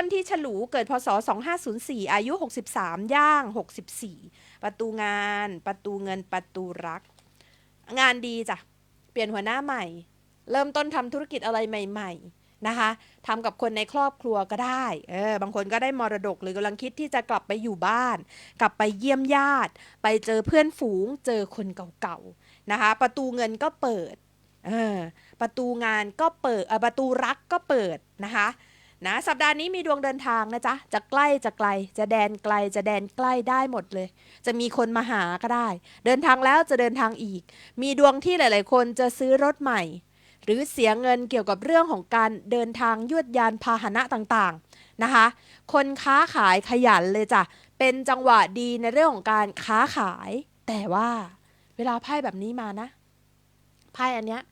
ต้นที่ฉลูเกิดพศ 2504 อายุ 63 ย่าง 64 ประตูงาน ประตูเงิน ประตูรัก งานดีจ้ะ เปลี่ยนหัวหน้าใหม่ เริ่มต้นทำธุรกิจอะไรใหม่ ๆ นะคะทำกับคนในครอบครัวก็ได้ เออ บางคนก็ได้มรดกหรือกำลังคิดที่จะกลับไปอยู่บ้าน กลับไปเยี่ยมญาติ ไปเจอเพื่อนฝูง เจอคนเก่าๆ นะคะ ประตูเงินก็เปิด เออ ประตูงานก็เปิดเออประตูรักก็เปิดนะคะ นะสัปดาห์นี้มีดวงเดินทางนะจ๊ะ จะใกล้จะไกล จะแดนไกลจะแดนใกล้ได้หมดเลย จะมีคนมาหาก็ได้ เดินทางแล้วจะเดินทางอีก มีดวงที่หลาย ๆ คนจะซื้อรถใหม่ หรือเสียเงินเกี่ยวกับเรื่องของการเดินทางยวดยานพาหนะต่าง ๆ นะคะ คนค้าขายขยันเลยจ้ะ เป็นจังหวะดีในเรื่องของการค้าขาย แต่ว่าเวลาไพ่แบบนี้มานะ ไพ่อันเนี้ย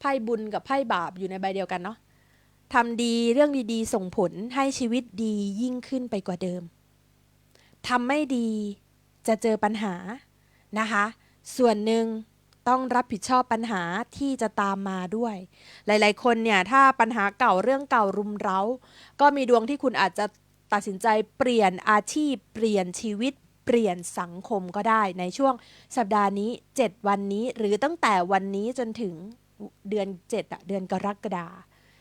ไพ่บุญกับไพ่บาปอยู่ในใบเดียวกันเนาะ ทำดีเรื่องดีๆ ส่งผลให้ชีวิตดียิ่งขึ้นไปกว่าเดิมทำไม่ดีจะเจอปัญหานะคะ ส่วนหนึ่งต้องรับผิดชอบปัญหาที่จะตามมาด้วย หลายๆ คนเนี่ยถ้าปัญหาเก่าเรื่องเก่ารุมเร้า ก็มีดวงที่คุณอาจจะตัดสินใจเปลี่ยนอาชีพ เปลี่ยนชีวิต เปลี่ยนสังคมก็ได้ในช่วงสัปดาห์นี้ 7 วันนี้ หรือตั้งแต่วันนี้จนถึงเดือน7อะเดือนกรกฎา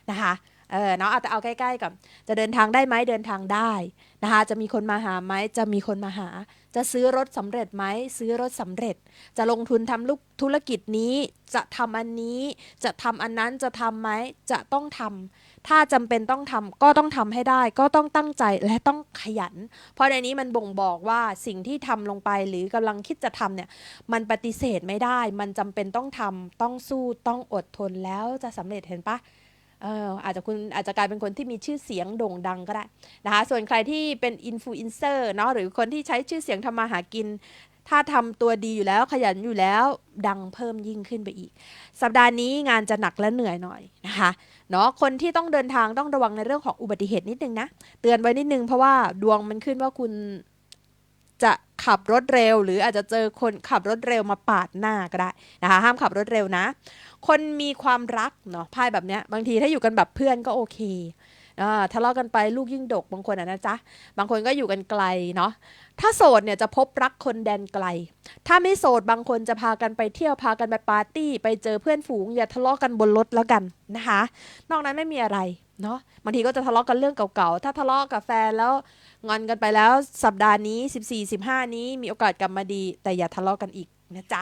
นะคะ เออเนาะเอาแต่เอาใกล้ๆกับ จะเดินทางได้ไหมเดินทางได้นะคะจะมีคนมาหาไหมจะมีคนมาหา จะซื้อรถสำเร็จไหมซื้อรถสำเร็จ จะลงทุนทำลูกธุรกิจนี้ จะทำอันนี้ จะทำอันนั้นจะทำไหมจะต้องทำถ้าจำเป็นต้องทำก็ต้องทำให้ได้ ก็ต้องตั้งใจและต้องขยัน เพราะในนี้มันบ่งบอกว่าสิ่งที่ทำลงไปหรือกำลังคิดจะทำเนี่ยมันปฏิเสธไม่ได้ มันจำเป็นต้องทำต้องสู้ต้องอดทนแล้วจะสำเร็จเห็นปะ เอออาจจะคุณอาจจะกลายเป็นคนที่มีชื่อเสียงโด่งดังก็ได้นะคะส่วนใครที่เป็นอินฟลูเอนเซอร์เนาะหรือคนที่ใช้ชื่อเสียงทำมาหากิน ถ้าทำตัวดีอยู่แล้วขยันอยู่แล้วดังเพิ่มยิ่งขึ้นไปอีก สัปดาห์นี้งานจะหนักและเหนื่อยหน่อยนะคะเนาะคนที่ต้องเดินทางต้องระวังในเรื่องของอุบัติเหตุนิดนึงนะ เตือนไว้นิดนึงเพราะว่าดวงมันขึ้นว่าคุณ จะขับรถเร็ว หรืออาจจะเจอคนขับรถเร็วมาปาดหน้าก็ได้นะคะห้ามขับรถเร็วนะ คนมีความรักเนาะไพ่แบบเนี้ยบางทีถ้าอยู่กันแบบเพื่อนก็โอเคอ่าทะเลาะกันไปลูกยิ่งดกบางคนอะนะจ๊ะบางคนก็อยู่กันไกลเนาะถ้าโสดเนี่ยจะพบรักคนแดนไกล ถ้าไม่โสดบางคนจะพากันไปเที่ยวพากันไปปาร์ตี้ ไปเจอเพื่อนฝูงอย่าทะเลาะกันบนรถแล้วกันนะคะ นอกนั้นไม่มีอะไร เนาะบางทีก็จะทะเลาะกันเรื่องเก่าๆ ถ้าทะเลาะกับแฟนแล้วงอนกันไปแล้วสัปดาห์นี้ 14-15 นี้มีโอกาสกลับมาดี แต่อย่าทะเลาะกันอีกนะจ๊ะ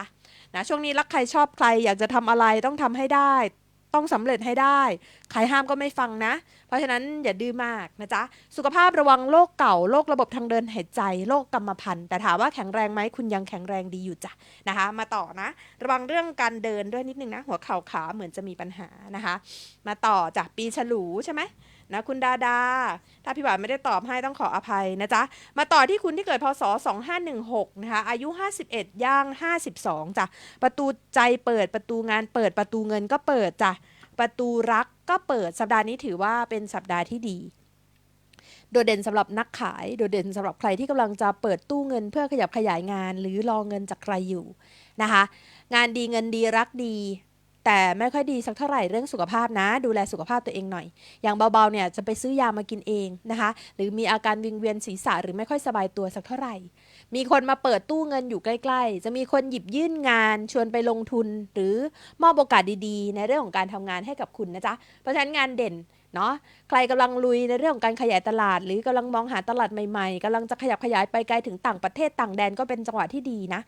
นะช่วงนี้รักใครชอบใครอยากจะทำอะไรต้องทำให้ได้ ต้องสำเร็จให้ได้ ใครห้ามก็ไม่ฟังนะ เพราะฉะนั้นอย่าดื้อมากนะจ๊ะ สุขภาพระวังโรคเก่าโรคระบบทางเดินหายใจโรคกรรมพันธุ์ แต่ถามว่าแข็งแรงไหมคุณยังแข็งแรงดีอยู่จ้ะนะคะ มาต่อนะ ระวังเรื่องการเดินด้วยนิดนึงนะ หัวเข่าขาเหมือนจะมีปัญหานะคะ มาต่อจากปีฉลูใช่ไหม นะคุณดาดา ถ้าพี่หวานไม่ได้ตอบให้ต้องขออภัยนะจ๊ะ มาต่อที่คุณที่เกิดพศ 2516 นะคะ อายุ 51 ย่าง 52จ้ะ ประตูใจเปิด ประตูงานเปิด ประตูเงินก็เปิดจ้ะ ประตูรักก็เปิด สัปดาห์นี้ถือว่าเป็นสัปดาห์ที่ดี โดดเด่นสำหรับนักขาย โดดเด่นสำหรับใครที่กำลังจะเปิดตู้เงินเพื่อขยับขยายงาน หรือรอเงินจากใครอยู่นะคะ งานดีเงินดีรักดี แต่ไม่ค่อยดีสักเท่าไหร่เรื่องสุขภาพนะ ดูแลสุขภาพตัวเองหน่อย อย่างเบาๆเนี่ยจะไปซื้อยามากินเองนะคะ หรือมีอาการวิงเวียนศีรษะหรือไม่ค่อยสบายตัวสักเท่าไหร่ มีคนมาเปิดตู้เงินอยู่ใกล้ ๆ จะมีคนหยิบยื่นงานชวนไปลงทุน หรือมอบโอกาสดีๆ ในเรื่องของการทำงานให้กับคุณนะจ๊ะเพราะฉะนั้นงานเด่น เนาะใครกำลังลุยในเรื่องของการขยายตลาด หรือกำลังมองหาตลาดใหม่ๆกำลังจะขยับขยายไปไกลถึงต่างประเทศต่างแดนก็เป็นจังหวะที่ดีนะ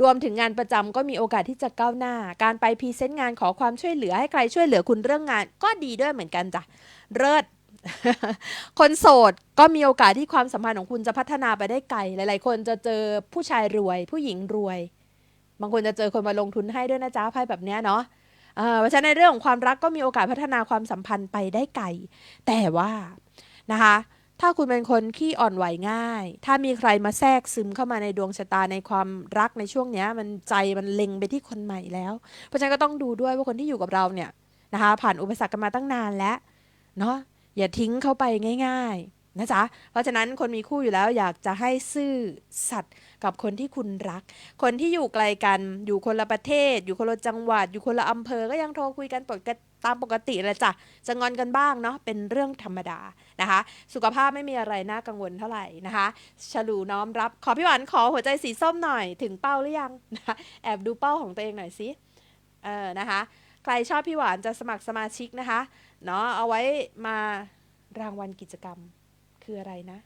รวมถึงงานประจำก็มีโอกาสที่จะก้าวหน้า การไปพรีเซนต์งานขอความช่วยเหลือให้ใครช่วยเหลือคุณเรื่องงาน ก็ดีด้วยเหมือนกันจ้ะเลิศคนโสดก็มีโอกาสที่ความสัมพันธ์ของคุณจะพัฒนาไปได้ไกล หลาย ๆ คนจะเจอผู้ชายรวย ผู้หญิงรวย บางคนจะเจอคนมาลงทุนให้ด้วยนะจ๊ะไพ่แบบเนี้ยเนาะ เพราะฉะนั้นในเรื่องของความรักก็มีโอกาสพัฒนาความสัมพันธ์ไปได้ไกล แต่ว่านะคะถ้าคุณเป็นคนขี้อ่อนไหวง่าย ถ้ามีใครมาแทรกซึมเข้ามาในดวงชะตาในความรักในช่วงเนี้ยมันใจมันเล็งไปที่คนใหม่แล้ว เพราะฉะนั้นก็ต้องดูด้วยว่าคนที่อยู่กับเราเนี่ยนะคะผ่านอุปสรรคกันมาตั้งนานแล้วเนาะอย่าทิ้งเขาไปง่าย ๆ นะจ๊ะ เพราะฉะนั้นคนมีคู่อยู่แล้วอยากจะให้ซื่อสัตย์กับคนที่คุณรัก คนที่อยู่ไกลกันอยู่คนละประเทศ อยู่คนละจังหวัด อยู่คนละอำเภอก็ยังโทรคุยกันปกตามปกติเลยจ้ะจะงอนกันบ้างเนาะเป็นเรื่องธรรมดานะคะ สุขภาพไม่มีอะไรน่ากังวลเท่าไหร่นะคะฉลูน้อมรับ ขอพี่หวานขอหัวใจสีส้มหน่อยถึงเป้าหรือยังนะะแอบดูเป้าของตัวเองหน่อยสิเออนะคะ ใครชอบพี่หวานจะสมัครสมาชิกนะคะเนาะเอาไว้มารางวัลกิจกรรม คืออะไรนะ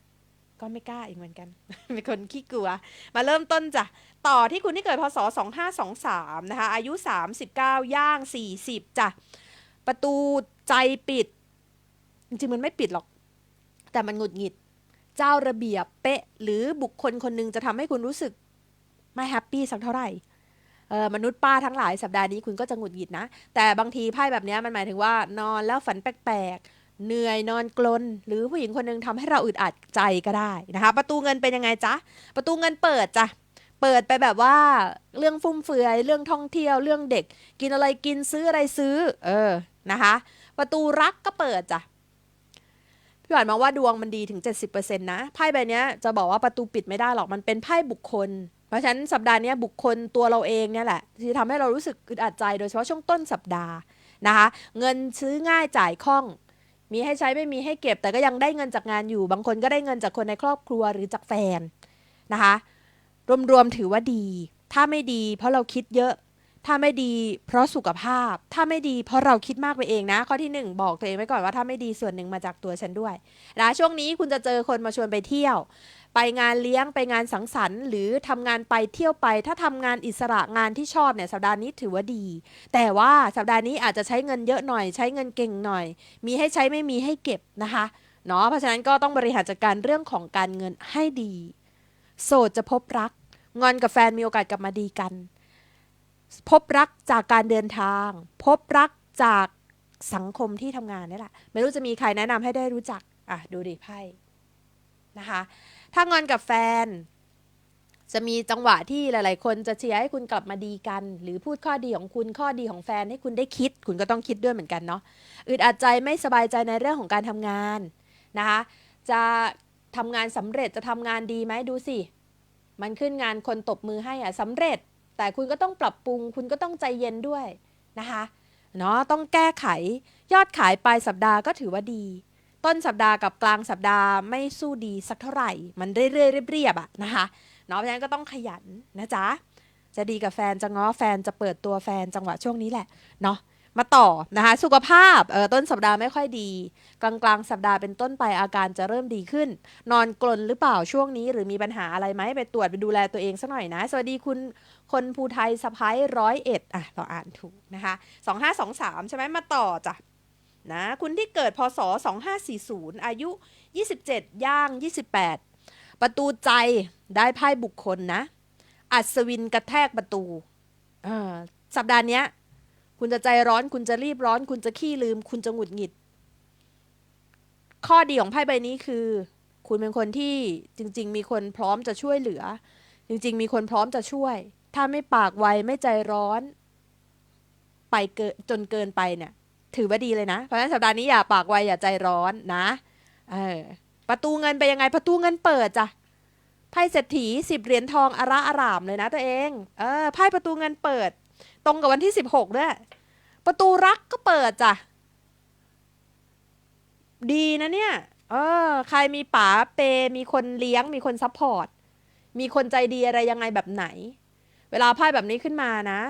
ก็ไม่กล้าอีกเหมือนกัน เป็นคนขี้กลัว มาเริ่มต้นจ้ะ ต่อที่คุณที่เกิดพศ 2523 นะคะ อายุ 39 ย่าง 40 จ้ะ ประตูใจปิด จริงๆมันไม่ปิดหรอก แต่มันหงุดหงิด เจ้าระเบียบเป๊ะ หรือบุคคลคนหนึ่งจะทำให้คุณรู้สึกไม่แฮปปี้สักเท่าไหร่เออมนุษย์ป้าทั้งหลายสัปดาห์นี้คุณก็จะหงุดหงิดนะ แต่บางทีไพ่แบบนี้มันหมายถึงว่านอนแล้วฝันแปลกๆ เหนื่อยนอนกลน หรือผู้หญิงคนหนึงทำให้เราอึดอัดใจก็ได้นะคะ ประตูเงินเป็นยังไงจ๊ะ ประตูเงินเปิดจ้ะเปิดไปแบบว่าเรื่องฟุ่มเฟือยเรื่องท่องเที่ยวเรื่องเด็ก กินอะไรกินซื้ออะไรซื้อ เออนะคะ ประตูรักก็เปิดจ้ะพี่หวานมองว่าดวงมันดีถึง 70%นะไพ่ใบเนี้ยจะบอกว่าประตูปิดไม่ได้หรอกมันเป็นไพ่บุคคล เพราะฉะนั้นสัปดาห์นี้บุคคลตัวเราเองเนี่ยแหละ ที่ทำให้เรารู้สึกอึดอัดใจโดยเฉพาะช่วงต้นสัปดาห์นะคะ เงินซื้อง่ายจ่ายคล่อง มีให้ใช้ไม่มีให้เก็บ แต่ก็ยังได้เงินจากงานอยู่ บางคนก็ได้เงินจากคนในครอบครัวหรือจากแฟนนะคะ รวมๆถือว่าดี ถ้าไม่ดีเพราะเราคิดเยอะ ถ้าไม่ดีเพราะสุขภาพ ถ้าไม่ดีเพราะเราคิดมากไปเองนะ ข้อที่หนึ่งบอกตัวเองไว้ก่อนว่าถ้าไม่ดีส่วนหนึ่งมาจากตัวฉันด้วยนะช่วงนี้คุณจะเจอคนมาชวนไปเที่ยว ไปงานเลี้ยงไปงานสังสรรค์ หรือทำงานไปเที่ยวไป ถ้าทำงานอิสระงานที่ชอบเนี่ยสัปดาห์นี้ถือว่าดี แต่ว่าสัปดาห์นี้อาจจะใช้เงินเยอะหน่อย ใช้เงินเก่งหน่อย มีให้ใช้ไม่มีให้เก็บนะคะเนาะเพราะฉะนั้นก็ต้องบริหารจัดการเรื่องของการเงินให้ดี โสดจะพบรัก งอนกับแฟนมีโอกาสกลับมาดีกัน พบรักจากการเดินทาง พบรักจากสังคมที่ทำงานนี่แหละ ไม่รู้จะมีใครแนะนำให้ได้รู้จัก อะ ดูดิไพ่นะคะ ถ้างอนกับแฟน จะมีจังหวะที่หลาย ๆ คนจะเชียร์ให้คุณกลับมาดีกัน หรือพูดข้อดีของคุณข้อดีของแฟนให้คุณได้คิด คุณก็ต้องคิดด้วยเหมือนกันเนาะอึดอัดใจไม่สบายใจในเรื่องของการทำงานนะคะ จะทำงานสำเร็จจะทำงานดีไหมดูสิมันขึ้นงานคนตบมือให้อะสำเร็จ แต่คุณก็ต้องปรับปรุง คุณก็ต้องใจเย็นด้วยนะคะเนาะต้องแก้ไขยอดขายปลายสัปดาห์ก็ถือว่าดี ต้นสัปดาห์กับกลางสัปดาห์ไม่สู้ดีสักเท่าไหร่ มันเรื่อยๆเรียบๆอะนะคะเนาะเพราะฉะนั้นก็ต้องขยันนะจ๊ะจะดีกับแฟนจะง้อแฟนจะเปิดตัวแฟนจังหวะช่วงนี้แหละเนาะมาต่อนะคะสุขภาพเออต้นสัปดาห์ไม่ค่อยดี กลางกลางๆสัปดาห์เป็นต้นไปอาการจะเริ่มดีขึ้น นอนกลนหรือเปล่าช่วงนี้ หรือมีปัญหาอะไรไหมไปตรวจไปดูแลตัวเองสักหน่อยนะ สวัสดีคุณคนภูไทยสะพ้ายร้อยเอ็ดอะเราอ่านถูกนะคะสองห้าสองสามใช่ไหมมาต่อจ้ะ นะคุณที่เกิดพศสองห้าสี่ศูนย์อายุยี่สิบเจ็ดย่างยี่สิบแปดประตูใจได้ไพ่บุคคลนะ อัศวินกระแทกประตู สัปดาห์นี้คุณจะใจร้อนคุณจะรีบร้อน คุณจะขี้ลืม คุณจะหงุดหงิด ข้อดีของไพ่ใบนี้คือ คุณเป็นคนที่จริง ๆ มีคนพร้อมจะช่วยเหลือ จริง ๆ มีคนพร้อมจะช่วย ถ้าไม่ปากไวไม่ใจร้อน ไปเกินจนเกินไปเนี่ย ถือว่าดีเลยนะ เพราะฉะนั้นสัปดาห์นี้อย่าปากไวอย่าใจร้อนนะเออประตูเงินไปยังไงประตูเงินเปิดจ้ะไพ่เศรษฐีสิบเหรียญทองอาระอารามเลยนะตัวเองเออไพ่ประตูเงินเปิด ตรงกับวันที่สิบหกด้วยประตูรักก็เปิดจ้ะดีนะเนี่ยเออใครมีป๋าเป มีคนเลี้ยง มีคนซัพพอร์ต มีคนใจดีอะไรยังไงแบบไหน เวลาไพ่แบบนี้ขึ้นมานะ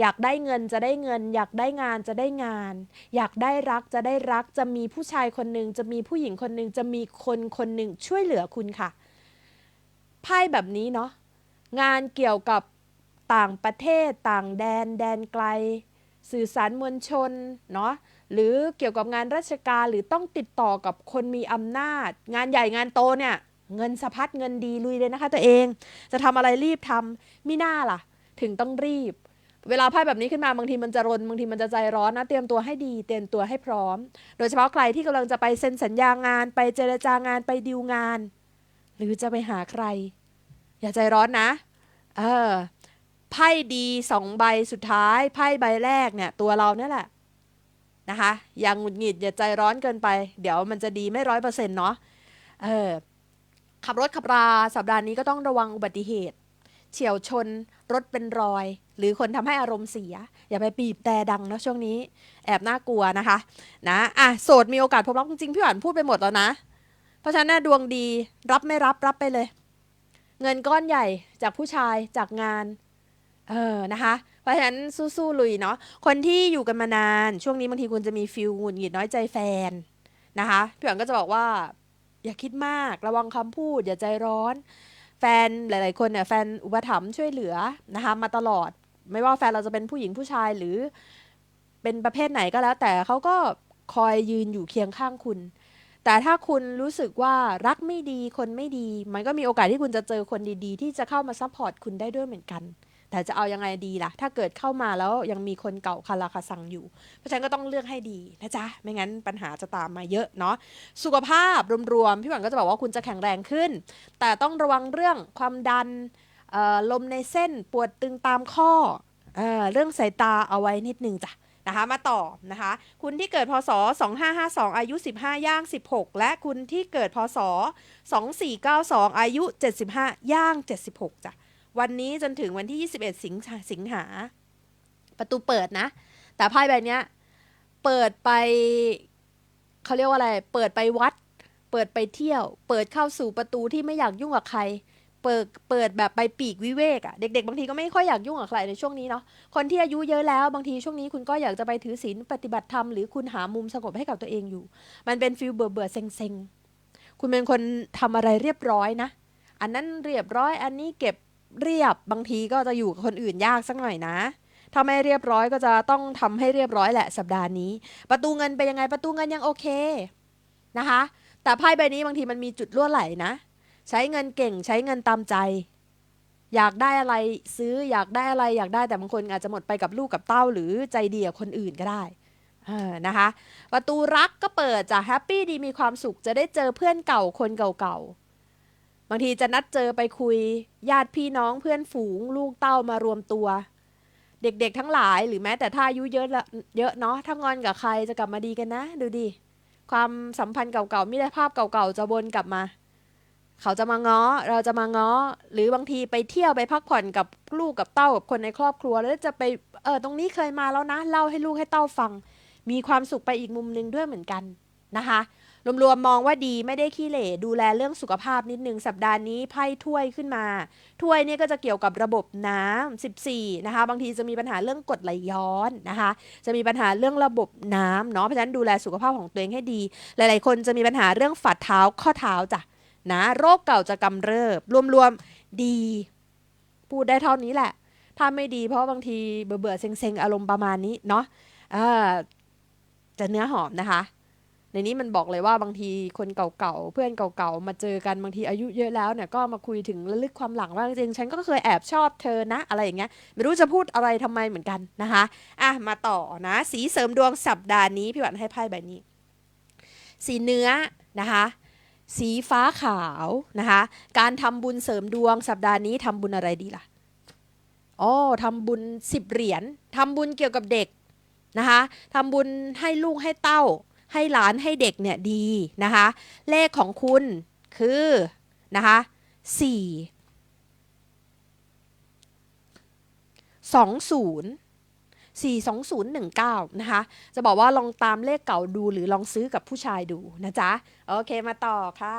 อยากได้เงินจะได้เงิน อยากได้งานจะได้งาน อยากได้รักจะได้รัก จะมีผู้ชายคนหนึ่งจะมีผู้หญิงคนหนึ่งจะมีคนคนหนึ่งช่วยเหลือคุณค่ะไพ่แบบนี้เนาะงานเกี่ยวกับต่างประเทศต่างแดน แดนไกล สื่อสารมวลชนเนาะหรือเกี่ยวกับงานราชการหรือต้องติดต่อกับคนมีอำนาจ งานใหญ่งานโตเนี่ยเงินสะพัดเงินดีลุยเลยนะคะตัวเอง จะทำอะไรรีบทำมิน่าล่ะ ถึงต้องรีบ เวลาไพ่แบบนี้ขึ้นมาบางทีมันจะรนบางทีมันจะใจร้อนนะเตรียมตัวให้ดีเตรียมตัวให้พร้อม โดยเฉพาะใครที่กำลังจะไปเซ็นสัญญางาน ไปเจรจางานไปดีลงาน หรือจะไปหาใคร อย่าใจร้อนนะ เออไพ่ดีสองใบสุดท้ายไพ่ใบแรกเนี่ย ตัวเราเนี่ยแหละนะคะอย่างหงุดหงิดอย่าใจร้อนเกินไป เดี๋ยวมันจะดีไม่ร้อยเปอร์เซ็นต์เนาะเออขับรถขับราสัปดาห์นี้ก็ต้องระวังอุบัติเหตุ เฉียวชนรถเป็นรอย หรือคนทำให้อารมณ์เสีย อย่าไปบีบแต่ดังนะช่วงนี้ แอบน่ากลัวนะคะ นะอะโสดมีโอกาสพบรักจริงๆพี่หวานพูดไปหมดแล้วนะ เพราะฉะนั้นดวงดีรับไม่รับรับไปเลย เงินก้อนใหญ่จากผู้ชายจากงานเออนะคะ เพราะฉะนั้นสู้ๆลุยเนาะคนที่อยู่กันมานาน ช่วงนี้บางทีคุณจะมีฟิลหงุดหงิดน้อยใจแฟนนะคะพี่หวานก็จะบอกว่า อย่าคิดมากระวังคำพูดอย่าใจร้อนแฟนหลาย ๆ คนเนี่ยแฟนอุปถัมภ์ช่วยเหลือนะคะมาตลอด ไม่ว่าแฟนเราจะเป็นผู้หญิงผู้ชายหรือเป็นประเภทไหนก็แล้ว แต่เขาก็คอยยืนอยู่เคียงข้างคุณ แต่ถ้าคุณรู้สึกว่ารักไม่ดีคนไม่ดี มันก็มีโอกาสที่คุณจะเจอคนดีๆ ที่จะเข้ามาซัพพอร์ตคุณได้ด้วยเหมือนกัน แต่จะเอายังไงดีล่ะ ถ้าเกิดเข้ามาแล้วยังมีคนเก่าคาราคาซังอยู่ เพราะฉะนั้นก็ต้องเลือกให้ดีนะจ๊ะ ไม่งั้นปัญหาจะตามมาเยอะเนาะ สุขภาพรวมๆ พี่หวังก็จะบอกว่าคุณจะแข็งแรงขึ้น แต่ต้องระวังเรื่องความดัน ลมในเส้นปวดตึงตามข้อเอเรื่องสายตาเอาไว้นิดนึงจ้ะนะคะมาต่อนะคะ คุณที่เกิดพศ 2552 อายุ 15 ย่าง 16 และคุณที่เกิดพศ 2492 อายุ 75 ย่าง 76จ้ะวันนี้จนถึงวันที่ 21 สิงสิงหา ประตูเปิดนะ แต่ไพ่ใบนี้เปิดไปเขาเรียกว่าอะไร เปิดไปวัด เปิดไปเที่ยว เปิดเข้าสู่ประตูที่ไม่อยากยุ่งกับใคร เปิดเปิดแบบไปปีกวิเวกอะเด็ก ๆ บางทีก็ไม่ค่อยอยากยุ่งกับใครในช่วงนี้เนาะคนที่อายุเยอะแล้วบางทีช่วงนี้คุณก็อยากจะไปถือศีลปฏิบัติธรรมหรือคุณหามุมสงบให้กับตัวเองอยู่ มันเป็นฟิลเบื่อเบื่อเซ็งเซ็งๆคุณเป็นคนทำอะไรเรียบร้อยนะ อันนั้นเรียบร้อย อันนี้เก็บเรียบบางทีก็จะอยู่กับคนอื่นยากสักหน่อยนะถ้าไม่เรียบร้อยก็จะต้องทำให้เรียบร้อยแหละสัปดาห์นี้ ประตูเงินเป็นยังไงประตูเงินยังโอเคนะคะ แต่ไพ่ใบนี้บางทีมันมีจุดรั่วไหลนะ ใช้เงินเก่งใช้เงินตามใจ อยากได้อะไรซื้ออยากได้อะไรอยากได้แต่บางคนอาจจะหมดไปกับลูกกับเต้า หรือใจดีกับคนอื่นก็ได้เออนะคะ ประตูรักก็เปิดจะแฮปปี้ดีมีความสุขจะได้เจอเพื่อนเก่าคนเก่าๆบางทีจะนัดเจอไปคุย ญาติพี่น้องเพื่อนฝูง ลูกเต้ามารวมตัว เด็กๆทั้งหลายหรือแม้แต่ถ้าอายุเยอะละเยอะเนาะถ้างอนกับใครจะกลับมาดีกันนะ ดูดิความสัมพันธ์เก่าๆมิตรภาพเก่าๆจะวนกลับมา เขาจะมาง้อ เราจะมาง้อ หรือบางทีไปเที่ยวไปพักผ่อนกับลูกกับเต้ากับคนในครอบครัว แล้วจะไปเออตรงนี้เคยมาแล้วนะเล่าให้ลูกให้เต้าฟัง มีความสุขไปอีกมุมหนึงด้วยเหมือนกันนะคะรวมๆมองว่าดีไม่ได้ขี้เหร่ดูแลเรื่องสุขภาพนิดนึงสัปดาห์นี้ไพ่ถ้วยขึ้นมา ถ้วยเนี่ยก็จะเกี่ยวกับระบบน้ำ14 นะคะ บางทีจะมีปัญหาเรื่องกรดไหลย้อนนะคะ จะมีปัญหาเรื่องระบบน้ำเนาะเพราะฉะนั้นดูแลสุขภาพของตัวเองให้ดี หลายๆ คนจะมีปัญหาเรื่องฝ่าเท้าข้อเท้าจ้ะ นะ โรคเก่าจะกำเริบ รวมๆดี พูดได้เท่านี้แหละ ถ้าไม่ดีเพราะบางทีเบื่อๆเซ็งๆ อารมณ์ประมาณนี้เนาะจะเนื้อหอมนะคะ ในนี้มันบอกเลยว่าบางทีคนเก่าๆ เพื่อนเก่าๆ มาเจอกันบางทีอายุเยอะแล้วเนี่ยก็มาคุยถึงระลึกความหลังว่าจริงๆฉันก็เคยแอบชอบเธอนะ อะไรอย่างเงี้ยไม่รู้จะพูดอะไรทำไมเหมือนกันนะคะอะมาต่อนะ สีเสริมดวงสัปดาห์นี้พี่หวันให้ไพ่ใบนี้ สีเนื้อนะคะ สีฟ้าขาวนะคะ การทำบุญเสริมดวงสัปดาห์นี้ทำบุญอะไรดีล่ะอ๋อทำบุญสิบเหรียญทำบุญเกี่ยวกับเด็กนะคะทำบุญให้ลูกให้เต้า ให้หลานให้เด็กเนี่ยดีนะคะ เลขของคุณคือนะคะสี่สองศูนย์ 42019 นะคะ จะบอกว่าลองตามเลขเก่าดูหรือลองซื้อกับผู้ชายดูนะจ๊ะ โอเคมาต่อค่ะ